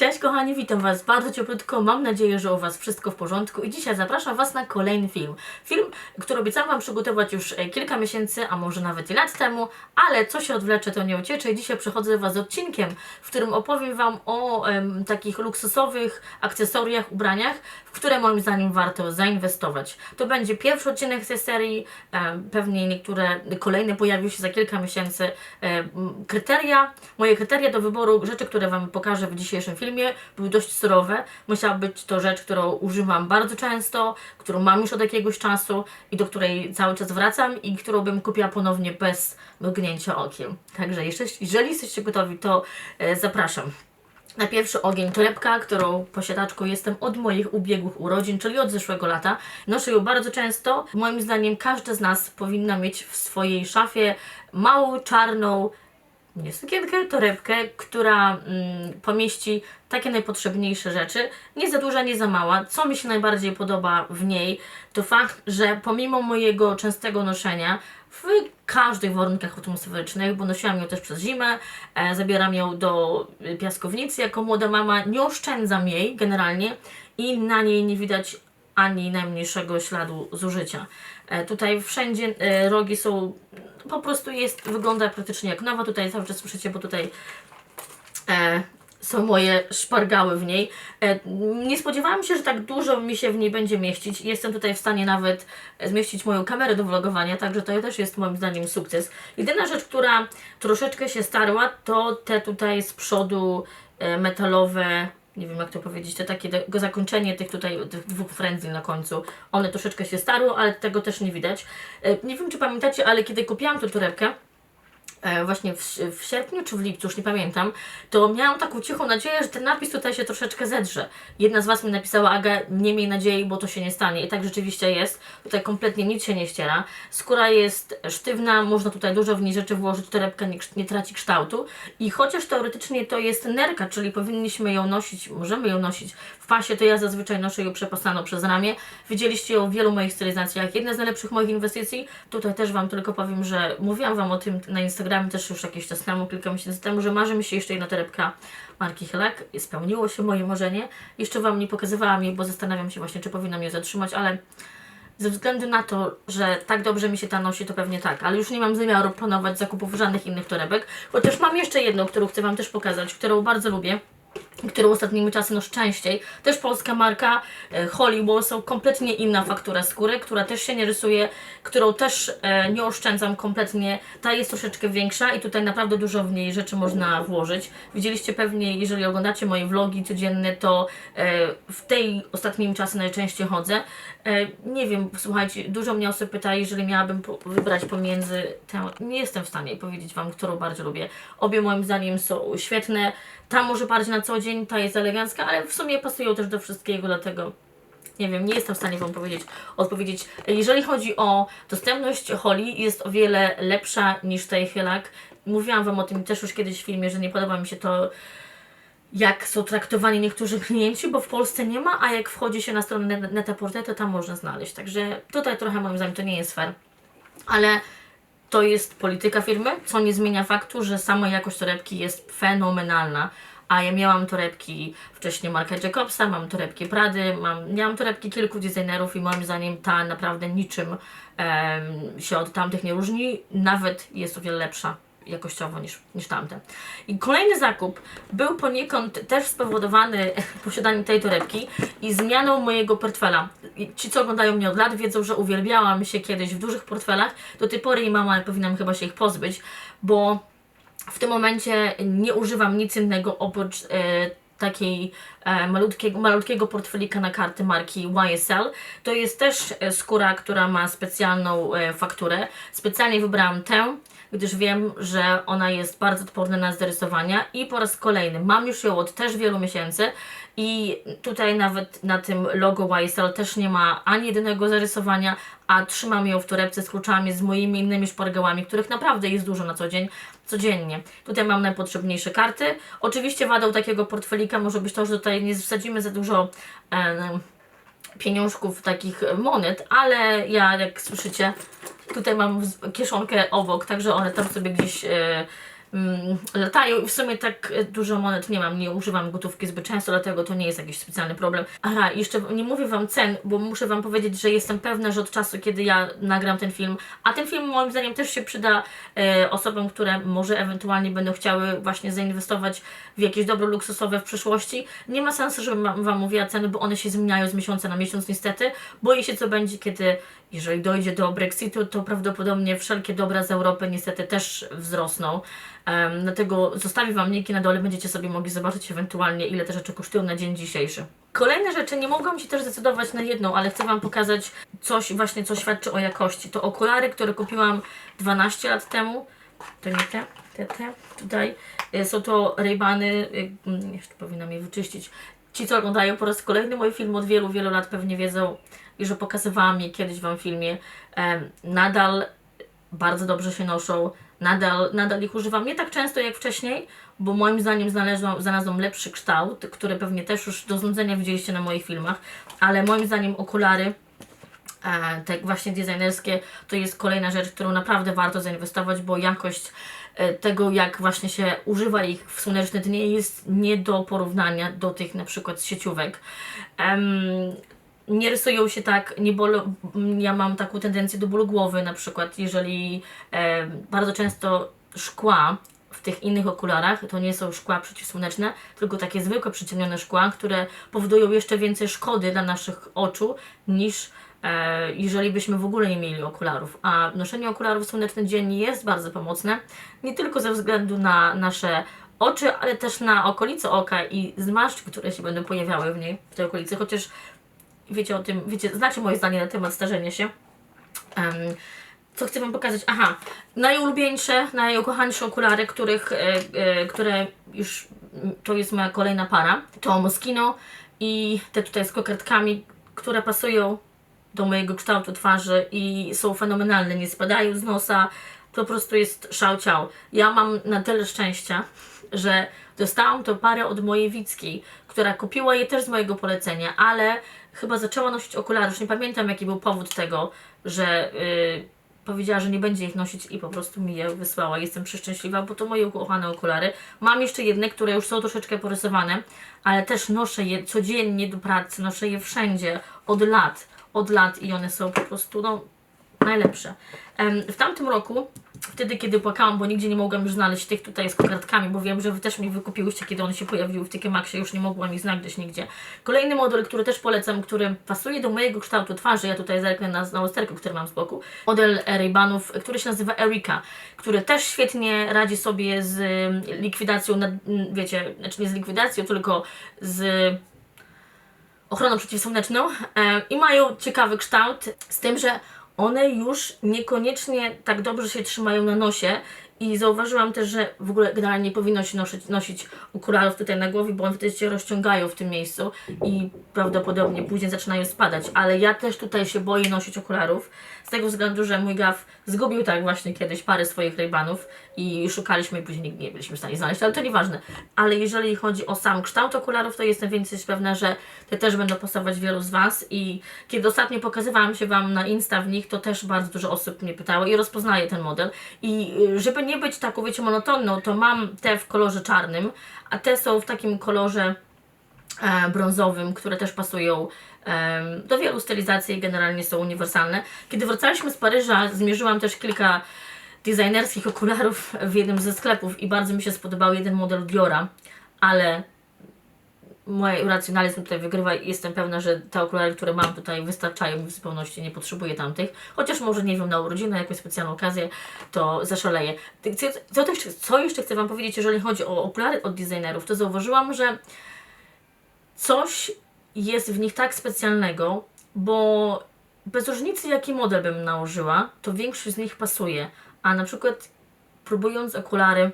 Cześć kochani, witam Was bardzo cieplutko. Mam nadzieję, że u Was wszystko w porządku i dzisiaj zapraszam Was na kolejny film. Film, który obiecałam Wam przygotować już e, kilka miesięcy, a może nawet i lat temu, ale co się odwlecze, to nie uciecze i dzisiaj przychodzę do Was z odcinkiem, w którym opowiem Wam o em, takich luksusowych akcesoriach, ubraniach, w które moim zdaniem warto zainwestować. To będzie pierwszy odcinek tej serii, pewnie niektóre kolejne pojawią się za kilka miesięcy. Kryteria, moje kryteria do wyboru rzeczy, które Wam pokażę w dzisiejszym filmie, były dość surowe. Musiała być to rzecz, którą używam bardzo często, którą mam już od jakiegoś czasu i do której cały czas wracam i którą bym kupiła ponownie bez mrugnięcia okiem. Także jeżeli jesteście gotowi, to e, zapraszam. Na pierwszy ogień torebka, którą posiadaczką jestem od moich ubiegłych urodzin, czyli od zeszłego lata. Noszę ją bardzo często. Moim zdaniem każda z nas powinna mieć w swojej szafie małą, czarną, nie sukienkę, torebkę, która mm, pomieści takie najpotrzebniejsze rzeczy. Nie za duża, nie za mała. Co mi się najbardziej podoba w niej, to fakt, że pomimo mojego częstego noszenia w każdych warunkach atmosferycznych, bo nosiłam ją też przez zimę, e, zabieram ją do y, piaskownicy jako młoda mama, nie oszczędzam jej generalnie i na niej nie widać ani najmniejszego śladu zużycia. E, tutaj wszędzie e, rogi są, po prostu jest, wygląda praktycznie jak nowa. Tutaj cały czas słyszycie, bo tutaj e, są moje szpargały w niej. E, nie spodziewałam się, że tak dużo mi się w niej będzie mieścić. Jestem tutaj w stanie nawet zmieścić moją kamerę do vlogowania, także to też jest moim zdaniem sukces. Jedyna rzecz, która troszeczkę się starła, to te tutaj z przodu e, metalowe nie wiem jak to powiedzieć, te takie zakończenie tych tutaj, tych dwóch frędli na końcu, one troszeczkę się starło, ale tego też nie widać. E, Nie wiem czy pamiętacie, ale kiedy kupiłam tę torebkę, e, właśnie w, w sierpniu czy w lipcu, już nie pamiętam, to miałam taką cichą nadzieję, że ten napis tutaj się troszeczkę zedrze. Jedna z Was mi napisała, Aga, nie miej nadziei, bo to się nie stanie. I tak rzeczywiście jest. Tutaj kompletnie nic się nie ściera. Skóra jest sztywna, można tutaj dużo w niej rzeczy włożyć, torebka nie, nie traci kształtu. I chociaż teoretycznie to jest nerka, czyli powinniśmy ją nosić, możemy ją nosić w pasie, to ja zazwyczaj noszę ją przepasaną przez ramię. Widzieliście ją w wielu moich stylizacjach. Jedna z najlepszych moich inwestycji, tutaj też Wam tylko powiem, że mówiłam Wam o tym na Instagramie też już jakiś czas temu, kilka miesięcy temu, że marzy mi się jeszcze jedna torebka marki Helak. Spełniło się moje marzenie. Jeszcze Wam nie pokazywałam jej, bo zastanawiam się właśnie, czy powinnam je zatrzymać, ale ze względu na to, że tak dobrze mi się ta nosi, to pewnie tak, ale już nie mam zamiaru planować zakupów żadnych innych torebek, chociaż mam jeszcze jedną, którą chcę Wam też pokazać, którą bardzo lubię którą ostatnimi czasy noszę częściej. Też polska marka e, Holly Warsaw, kompletnie inna faktura skóry, która też się nie rysuje, którą też e, nie oszczędzam kompletnie. Ta jest troszeczkę większa i tutaj naprawdę dużo w niej rzeczy można włożyć. Widzieliście pewnie, jeżeli oglądacie moje vlogi codzienne, to e, w tej ostatnimi czasy najczęściej chodzę. Nie wiem, słuchajcie, dużo mnie osób pyta, jeżeli miałabym wybrać pomiędzy tę, nie jestem w stanie powiedzieć Wam, którą bardzo lubię. Obie moim zdaniem są świetne. Ta może bardziej na co dzień, ta jest elegancka, ale w sumie pasują też do wszystkiego, dlatego nie wiem, nie jestem w stanie Wam powiedzieć, odpowiedzieć. Jeżeli chodzi o dostępność Holly, jest o wiele lepsza niż tej Hylak. Mówiłam Wam o tym też już kiedyś w filmie, że nie podoba mi się to, jak są traktowani niektórzy klienci, bo w Polsce nie ma, a jak wchodzi się na stronę Net- Netaporte, to tam można znaleźć. Także tutaj trochę moim zdaniem to nie jest fair. Ale to jest polityka firmy, co nie zmienia faktu, że sama jakość torebki jest fenomenalna. A ja miałam torebki wcześniej marka Jacobsa, mam torebki Prady, mam, miałam torebki kilku designerów i moim zdaniem ta naprawdę niczym się od tamtych nie różni, nawet jest o wiele lepsza jakościowo niż, niż tamte. I kolejny zakup był poniekąd też spowodowany posiadaniem tej torebki i zmianą mojego portfela. I Ci, co oglądają mnie od lat, wiedzą, że uwielbiałam się kiedyś w dużych portfelach. Do tej pory i mam, ale powinnam chyba się ich pozbyć, bo w tym momencie nie używam nic innego oprócz e, takiej e, malutkiego, malutkiego portfelika na karty marki YSL. To jest też e, skóra, która ma specjalną e, fakturę. Specjalnie wybrałam tę, gdyż wiem, że ona jest bardzo odporna na zarysowania i po raz kolejny mam już ją od też wielu miesięcy i tutaj nawet na tym logo YSL też nie ma ani jedynego zarysowania, a trzymam ją w torebce z kluczami, z moimi innymi szpargałami, których naprawdę jest dużo na co dzień, codziennie. Tutaj mam najpotrzebniejsze karty. Oczywiście wadą takiego portfelika może być to, że tutaj nie wsadzimy za dużo pieniążków, takich monet, ale ja, jak słyszycie, tutaj mam kieszonkę obok, także one tam sobie gdzieś e, latają i w sumie tak dużo monet nie mam, nie używam gotówki zbyt często, dlatego to nie jest jakiś specjalny problem. Aha, jeszcze nie mówię Wam cen, bo muszę Wam powiedzieć, że jestem pewna, że od czasu, kiedy ja nagram ten film, a ten film moim zdaniem też się przyda e, osobom, które może ewentualnie będą chciały właśnie zainwestować w jakieś dobro luksusowe w przyszłości, nie ma sensu, żebym Wam mówiła ceny, bo one się zmieniają z miesiąca na miesiąc niestety. Boję się, co będzie, kiedy jeżeli dojdzie do Brexitu, to prawdopodobnie wszelkie dobra z Europy niestety też wzrosną. Em, dlatego zostawię Wam linki na dole, będziecie sobie mogli zobaczyć ewentualnie, ile te rzeczy kosztują na dzień dzisiejszy. Kolejne rzeczy, nie mogłam się też zdecydować na jedną, ale chcę Wam pokazać coś właśnie, co świadczy o jakości. To okulary, które kupiłam 12 lat temu. To nie te, te, te. Tutaj y, są to Ray-Bany, y, mm, jeszcze powinnam je wyczyścić. Ci, co oglądają po raz kolejny mój film od wielu, wielu lat pewnie wiedzą, i że pokazywałam je kiedyś Wam w filmie. Nadal bardzo dobrze się noszą. Nadal, nadal ich używam nie tak często jak wcześniej, bo moim zdaniem znalazłam, znalazłam lepszy kształt, który pewnie też już do znudzenia widzieliście na moich filmach, ale moim zdaniem okulary e, te właśnie designerskie to jest kolejna rzecz, którą naprawdę warto zainwestować, bo jakość e, tego, jak właśnie się używa ich w słoneczne dnie jest nie do porównania do tych na przykład sieciówek. Nie rysują się tak, nie bolo, ja mam taką tendencję do bólu głowy na przykład, jeżeli e, bardzo często szkła w tych innych okularach, to nie są szkła przeciwsłoneczne, tylko takie zwykłe przyciemnione szkła, które powodują jeszcze więcej szkody dla naszych oczu niż e, jeżeli byśmy w ogóle nie mieli okularów. A noszenie okularów w słoneczny dzień jest bardzo pomocne, nie tylko ze względu na nasze oczy, ale też na okolice oka i zmarszczki, które się będą pojawiały w niej, w tej okolicy, chociaż wiecie o tym, wiecie, znacie moje zdanie na temat starzenia się. Em, co chcę Wam pokazać? Aha, najulubieńsze, najukochańsze okulary, których, e, e, które już to jest moja kolejna para, to Moschino i te tutaj z kokardkami, które pasują do mojego kształtu twarzy i są fenomenalne, nie spadają z nosa, po prostu jest szał ciał. Ja mam na tyle szczęścia, że dostałam tą parę od mojej Wickiej, która kupiła je też z mojego polecenia, ale chyba zaczęła nosić okulary, już nie pamiętam jaki był powód tego, że yy, powiedziała, że nie będzie ich nosić i po prostu mi je wysłała. Jestem przeszczęśliwa, bo to moje ukochane okulary. Mam jeszcze jedne, które już są troszeczkę porysowane, ale też noszę je codziennie do pracy, noszę je wszędzie, od lat, od lat i one są po prostu, no, najlepsze. W tamtym roku, wtedy kiedy płakałam, bo nigdzie nie mogłam już znaleźć tych tutaj z kokardkami, bo wiem, że Wy też mi wykupiłyście, kiedy one się pojawiły w TK Maxie, już nie mogłam ich znaleźć nigdzie. Kolejny model, który też polecam, który pasuje do mojego kształtu twarzy, ja tutaj zerknę na, na lusterku, który mam z boku, model Ray-Banów, który się nazywa Erika, który też świetnie radzi sobie z ym, likwidacją, nad, m, wiecie, znaczy nie z likwidacją, tylko z ochroną przeciwsłoneczną e, i mają ciekawy kształt, z tym, że one już niekoniecznie tak dobrze się trzymają na nosie i zauważyłam też, że w ogóle generalnie nie powinno się nosić, nosić okularów tutaj na głowie, bo one wtedy się rozciągają w tym miejscu i prawdopodobnie później zaczynają spadać, ale ja też tutaj się boję nosić okularów, z tego względu, że mój gaw zgubił tak właśnie kiedyś parę swoich rejbanów i szukaliśmy i później nie byliśmy w stanie znaleźć, ale to nieważne. Ale jeżeli chodzi o sam kształt okularów, to jestem więcej pewna, że te też będą pasować wielu z Was i kiedy ostatnio pokazywałam się Wam na Insta w nich, to też bardzo dużo osób mnie pytało i rozpoznaję ten model i y, żeby nie być taką, wiecie, monotonną, to mam te w kolorze czarnym, a te są w takim kolorze e, brązowym, które też pasują do wielu stylizacji i generalnie są uniwersalne. Kiedy wracaliśmy z Paryża, zmierzyłam też kilka designerskich okularów w jednym ze sklepów i bardzo mi się spodobał jeden model Diora, ale mój racjonalizm tutaj wygrywa i jestem pewna, że te okulary, które mam tutaj wystarczają mi w zupełności, nie potrzebuję tamtych. Chociaż może, nie wiem, na urodziny, jakąś specjalną okazję, to zaszaleję. Co, jeszcze, co jeszcze chcę Wam powiedzieć, jeżeli chodzi o okulary od designerów, to zauważyłam, że coś jest w nich tak specjalnego, bo bez różnicy jaki model bym nałożyła, to większość z nich pasuje. A na przykład próbując okulary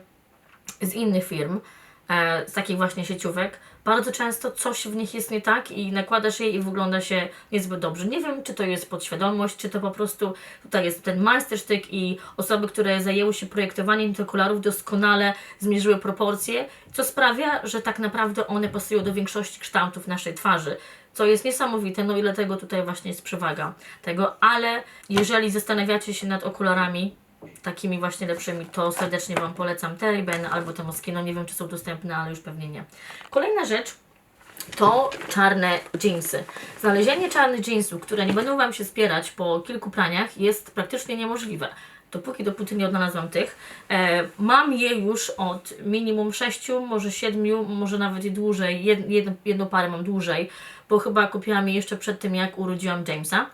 z innych firm, e, z takich właśnie sieciówek, bardzo często coś w nich jest nie tak i nakładasz je i wygląda się niezbyt dobrze. Nie wiem, czy to jest podświadomość, czy to po prostu tutaj jest ten majstersztyk i osoby, które zajęły się projektowaniem tych okularów doskonale zmierzyły proporcje, co sprawia, że tak naprawdę one pasują do większości kształtów naszej twarzy. Co jest niesamowite, no i dlatego tutaj właśnie jest przewaga tego, ale jeżeli zastanawiacie się nad okularami, takimi właśnie lepszymi, to serdecznie Wam polecam te Ray-Bany albo te Moschino. Nie wiem, czy są dostępne, ale już pewnie nie. Kolejna rzecz to czarne jeansy. Znalezienie czarnych jeansów, które nie będą Wam się spierać po kilku praniach jest praktycznie niemożliwe. Dopóki dopóty nie odnalazłam tych. E, mam je już od minimum 6, może 7, może nawet i dłużej. Jed, jed, jedną parę mam dłużej, bo chyba kupiłam je jeszcze przed tym, jak urodziłam Jamesa.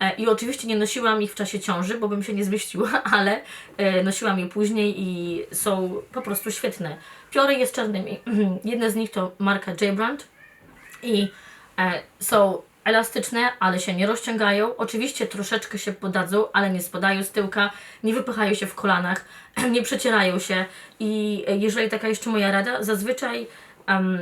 E, I oczywiście nie nosiłam ich w czasie ciąży, bo bym się nie zmieściła, ale e, nosiłam je później i są po prostu świetne. Piory jest czarnymi. Jedne z nich to marka J-Brand i e, są elastyczne, ale się nie rozciągają. Oczywiście troszeczkę się podadzą, ale nie spadają z tyłka, nie wypychają się w kolanach, nie przecierają się i jeżeli taka jeszcze moja rada, zazwyczaj um,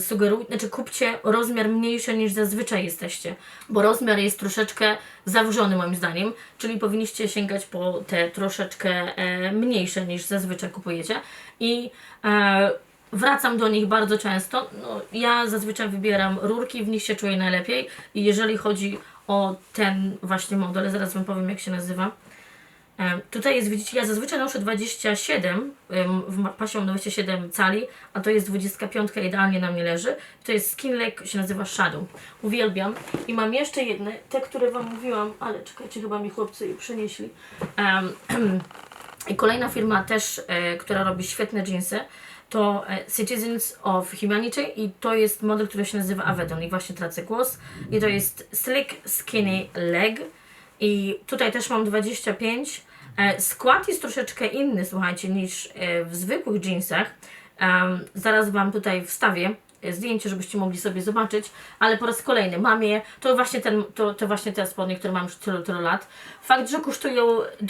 sugeruj, znaczy kupcie rozmiar mniejszy niż zazwyczaj jesteście, bo rozmiar jest troszeczkę zawrzony moim zdaniem, czyli powinniście sięgać po te troszeczkę e, mniejsze niż zazwyczaj kupujecie i e, wracam do nich bardzo często. No, ja zazwyczaj wybieram rurki, w nich się czuję najlepiej i jeżeli chodzi o ten właśnie model, zaraz Wam powiem jak się nazywa. Tutaj jest, widzicie, ja zazwyczaj noszę 27, ym, w mam 27 cali, a to jest 25, idealnie na mnie leży. To jest Skin Lake, się nazywa Shadow. Uwielbiam. I mam jeszcze jedne, te, które Wam mówiłam, ale czekajcie, chyba mi chłopcy je przynieśli. Em, I kolejna firma też, e, która robi świetne jeansy, to e, Citizens of Humanity i to jest model, który się nazywa Avedon i właśnie tracę głos. I to jest Slick Skinny Leg i tutaj też mam 25. E, skład jest troszeczkę inny, słuchajcie, niż e, w zwykłych jeansach. Zaraz Wam tutaj wstawię e, zdjęcie, żebyście mogli sobie zobaczyć, ale po raz kolejny mam je, to właśnie, ten, to, to właśnie te spodnie, które mam już tylu, tylu lat. Fakt, że kosztują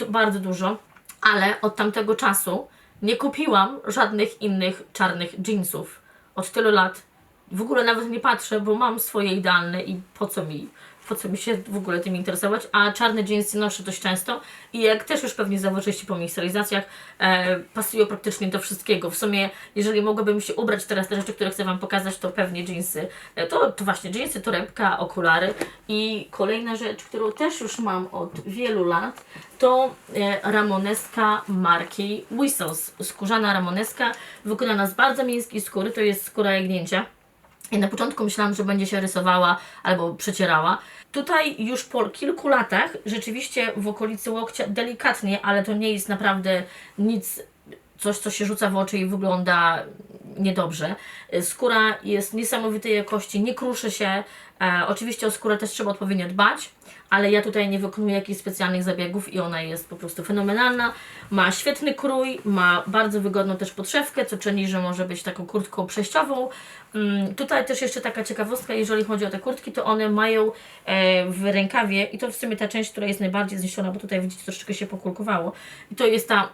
bardzo dużo, ale od tamtego czasu nie kupiłam żadnych innych czarnych jeansów. Od tylu lat w ogóle nawet nie patrzę, bo mam swoje idealne i po co mi, po co mi się w ogóle tym interesować, a czarne jeansy noszę dość często i jak też już pewnie zauważyliście po moich stylizacjach, e, pasują praktycznie do wszystkiego. W sumie, jeżeli mogłabym się ubrać teraz te rzeczy, które chcę Wam pokazać, to pewnie jeansy, e, to, to właśnie jeansy, torebka, okulary i kolejna rzecz, którą też już mam od wielu lat, to e, ramoneska marki Whistles. Skórzana ramoneska, wykonana z bardzo miękkiej skóry, to jest skóra jagnięcia. I na początku myślałam, że będzie się rysowała albo przecierała. Tutaj już po kilku latach, rzeczywiście w okolicy łokcia delikatnie, ale to nie jest naprawdę nic, coś co się rzuca w oczy i wygląda niedobrze. Y, Skóra jest niesamowitej jakości, nie kruszy się. E, oczywiście o skórę też trzeba odpowiednio dbać, ale ja tutaj nie wykonuję jakichś specjalnych zabiegów i ona jest po prostu fenomenalna. Ma świetny krój, ma bardzo wygodną też podszewkę, co czyni, że może być taką kurtką przejściową. Mm, tutaj też jeszcze taka ciekawostka, jeżeli chodzi o te kurtki, to one mają e, w rękawie i to w sumie ta część, która jest najbardziej zniszczona, bo tutaj widzicie troszeczkę się pokulkowało. I to jest ta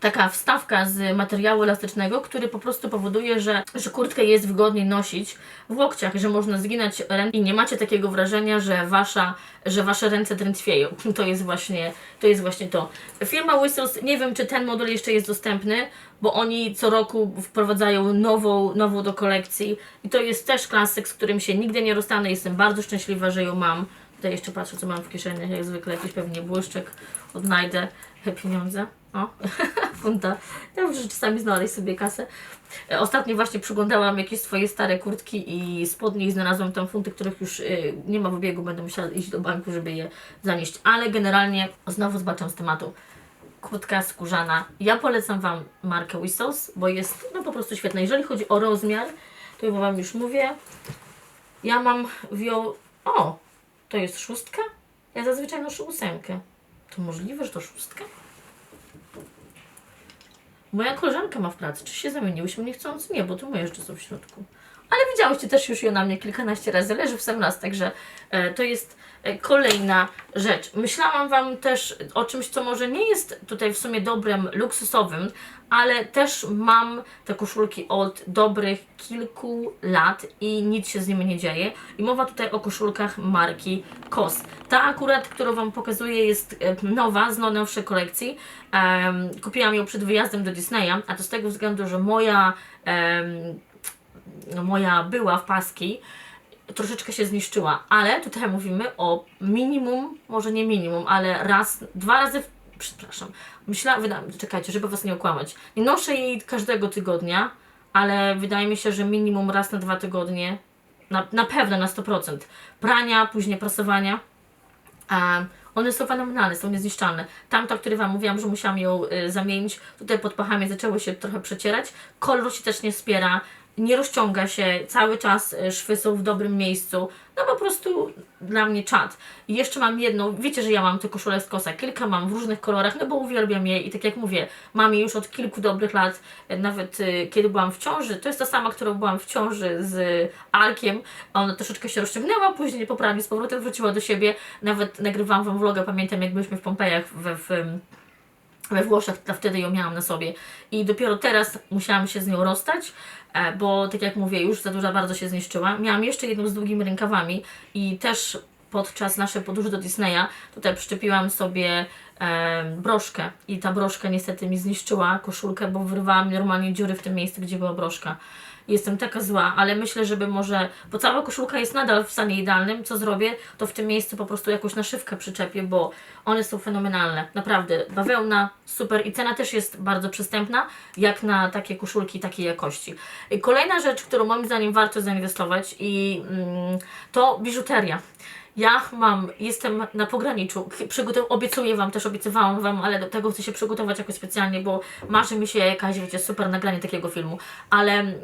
taka wstawka z materiału elastycznego, który po prostu powoduje, że, że kurtkę jest wygodniej nosić w łokciach, że można zginać ręce i nie macie takiego wrażenia, że, wasza, że wasze ręce drętwieją. To jest właśnie to. Jest właśnie to. Firma Whistles, nie wiem czy ten model jeszcze jest dostępny, bo oni co roku wprowadzają nową, nową do kolekcji i to jest też klasyk, z którym się nigdy nie rozstanę. Jestem bardzo szczęśliwa, że ją mam. Tutaj jeszcze patrzę, co mam w kieszeni, jak zwykle jakiś pewnie błyszczek, odnajdę pieniądze. O, funta. Ja muszę czasami znaleźć sobie kasę. E, Ostatnio właśnie przyglądałam jakieś swoje stare kurtki i spodnie i znalazłam tam funty, których już y, nie ma w obiegu. Będę musiała iść do banku, żeby je zanieść. Ale generalnie znowu zbaczam z tematu. Kurtka skórzana. Ja polecam Wam markę Whistles, bo jest no po prostu świetna. Jeżeli chodzi o rozmiar, to chyba Wam już mówię. Ja mam wio... O! To jest szóstka? Ja zazwyczaj noszę ósemkę. To możliwe, że to szóstka? Moja koleżanka ma w pracy. Czy się zamieniłyśmy niechcący? Nie, bo to moje rzeczy są w środku. Ale widziałyście też już ją na mnie kilkanaście razy. Leży w sam raz, także e, to jest kolejna rzecz. Myślałam Wam też o czymś, co może nie jest tutaj w sumie dobrem luksusowym, ale też mam te koszulki od dobrych kilku lat i nic się z nimi nie dzieje. I mowa tutaj o koszulkach marki COS. Ta akurat, którą Wam pokazuję, jest e, nowa, z najnowszej kolekcji. Em, kupiłam ją przed wyjazdem do Disneya, a to z tego względu, że moja, no moja była w paski troszeczkę się zniszczyła, ale tutaj mówimy o minimum, może nie minimum, ale raz, dwa razy w przepraszam, myślałam, czekajcie, żeby was nie okłamać, nie noszę jej każdego tygodnia, ale wydaje mi się, że minimum raz na dwa tygodnie, na, na pewno na 100%, prania, później prasowania, a one są fenomenalne, są niezniszczalne. Tamta, który Wam mówiłam, że musiałam ją y, zamienić, tutaj pod pachami zaczęły się trochę przecierać. Kolor się też nie spiera, nie rozciąga się, cały czas y, szwy są w dobrym miejscu. No po prostu dla mnie czad. I jeszcze mam jedną, wiecie, że ja mam tę koszulę z kosa, kilka mam w różnych kolorach, no bo uwielbiam je i tak jak mówię, mam je już od kilku dobrych lat, y, nawet y, kiedy byłam w ciąży, to jest ta sama, którą byłam w ciąży z Alkiem, ona troszeczkę się rozciągnęła, później poprawnie z powrotem wróciła do siebie, nawet nagrywałam Wam vloga, pamiętam jak byliśmy w Pompejach we, w, we Włoszech, wtedy ją miałam na sobie i dopiero teraz musiałam się z nią rozstać, e, bo tak jak mówię, już za duża bardzo się zniszczyła. Miałam jeszcze jedną z długimi rękawami i też podczas naszej podróży do Disneya tutaj przyczepiłam sobie e, broszkę i ta broszka niestety mi zniszczyła koszulkę, bo wyrwała mi normalnie dziury w tym miejscu, gdzie była broszka. Jestem taka zła, ale myślę, żeby może, bo cała koszulka jest nadal w stanie idealnym, co zrobię, to w tym miejscu po prostu jakąś naszywkę przyczepię, bo one są fenomenalne, naprawdę. Bawełna, super i cena też jest bardzo przystępna, jak na takie koszulki takiej jakości. Kolejna rzecz, którą moim zdaniem warto zainwestować i mm, to biżuteria. Ja mam, jestem na pograniczu. Przygotow- obiecuję Wam, też obiecywałam Wam, ale do tego chcę się przygotować jakoś specjalnie, bo marzy mi się jakaś, wiecie, super nagranie takiego filmu. Ale mm,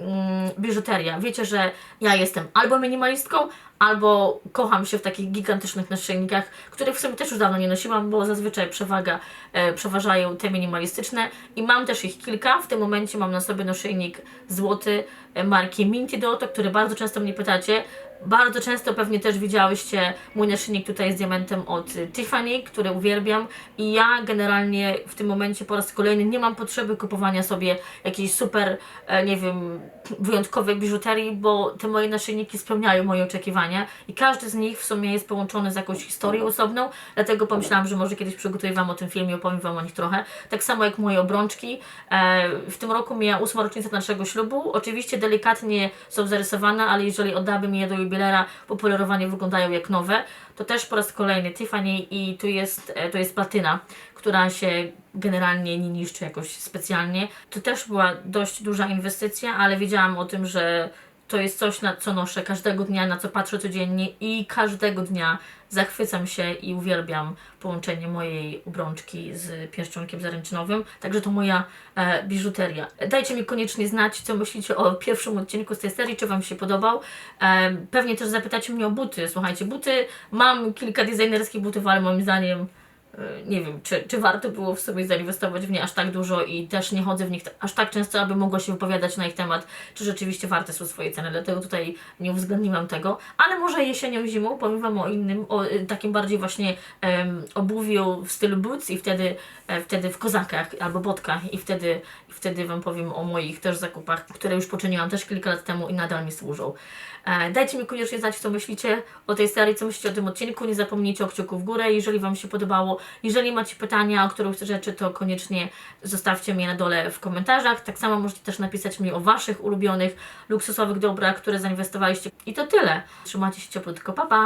biżuteria. Wiecie, że ja jestem albo minimalistką, albo kocham się w takich gigantycznych naszyjnikach, których w sumie też już dawno nie nosiłam, bo zazwyczaj przewaga, e, przeważają te minimalistyczne i mam też ich kilka. W tym momencie mam na sobie naszyjnik złoty e, marki Minty Dotto, który bardzo często mnie pytacie. Bardzo często pewnie też widziałyście mój naszyjnik tutaj z diamentem od Tiffany, który uwielbiam i ja generalnie w tym momencie po raz kolejny nie mam potrzeby kupowania sobie jakiejś super, e, nie wiem, wyjątkowej biżuterii, bo te moje naszyjniki spełniają moje oczekiwania i każdy z nich w sumie jest połączony z jakąś historią osobną, dlatego pomyślałam, że może kiedyś przygotuję Wam o tym filmie, opowiem Wam o nich trochę. Tak samo jak moje obrączki. E, w tym roku mija ósma rocznica naszego ślubu. Oczywiście delikatnie są zarysowane, ale jeżeli oddałabym je do jubilera, popolerowanie wyglądają jak nowe. To też po raz kolejny Tiffany i tu jest, e, to jest platyna, która się generalnie nie niszczy jakoś specjalnie. To też była dość duża inwestycja, ale wiedziałam o tym, że to jest coś, na co noszę każdego dnia, na co patrzę codziennie i każdego dnia zachwycam się i uwielbiam połączenie mojej obrączki z pierścionkiem zaręczynowym. Także to moja e, biżuteria. Dajcie mi koniecznie znać, co myślicie o pierwszym odcinku z tej serii, czy Wam się podobał. E, pewnie też zapytacie mnie o buty. Słuchajcie, buty, mam kilka designerskich butów, ale moim zdaniem nie wiem, czy, czy warto było w sobie zainwestować w nie aż tak dużo i też nie chodzę w nich aż tak często, aby mogła się wypowiadać na ich temat, czy rzeczywiście warte są swoje ceny, dlatego tutaj nie uwzględniłam tego, ale może jesienią, zimą powiem Wam o innym, o y, takim bardziej właśnie em, obuwiu w stylu boots i wtedy, e, wtedy w kozakach albo botkach i wtedy, wtedy Wam powiem o moich też zakupach, które już poczyniłam też kilka lat temu i nadal mi służą. E, Dajcie mi koniecznie znać, co myślicie o tej serii, co myślicie o tym odcinku. Nie zapomnijcie o kciuku w górę, jeżeli Wam się podobało. Jeżeli macie pytania o którąś rzeczy, to koniecznie zostawcie mnie na dole w komentarzach. Tak samo możecie też napisać mi o Waszych ulubionych luksusowych dobrach, które zainwestowaliście. I to tyle. Trzymajcie się cieplutko, pa pa!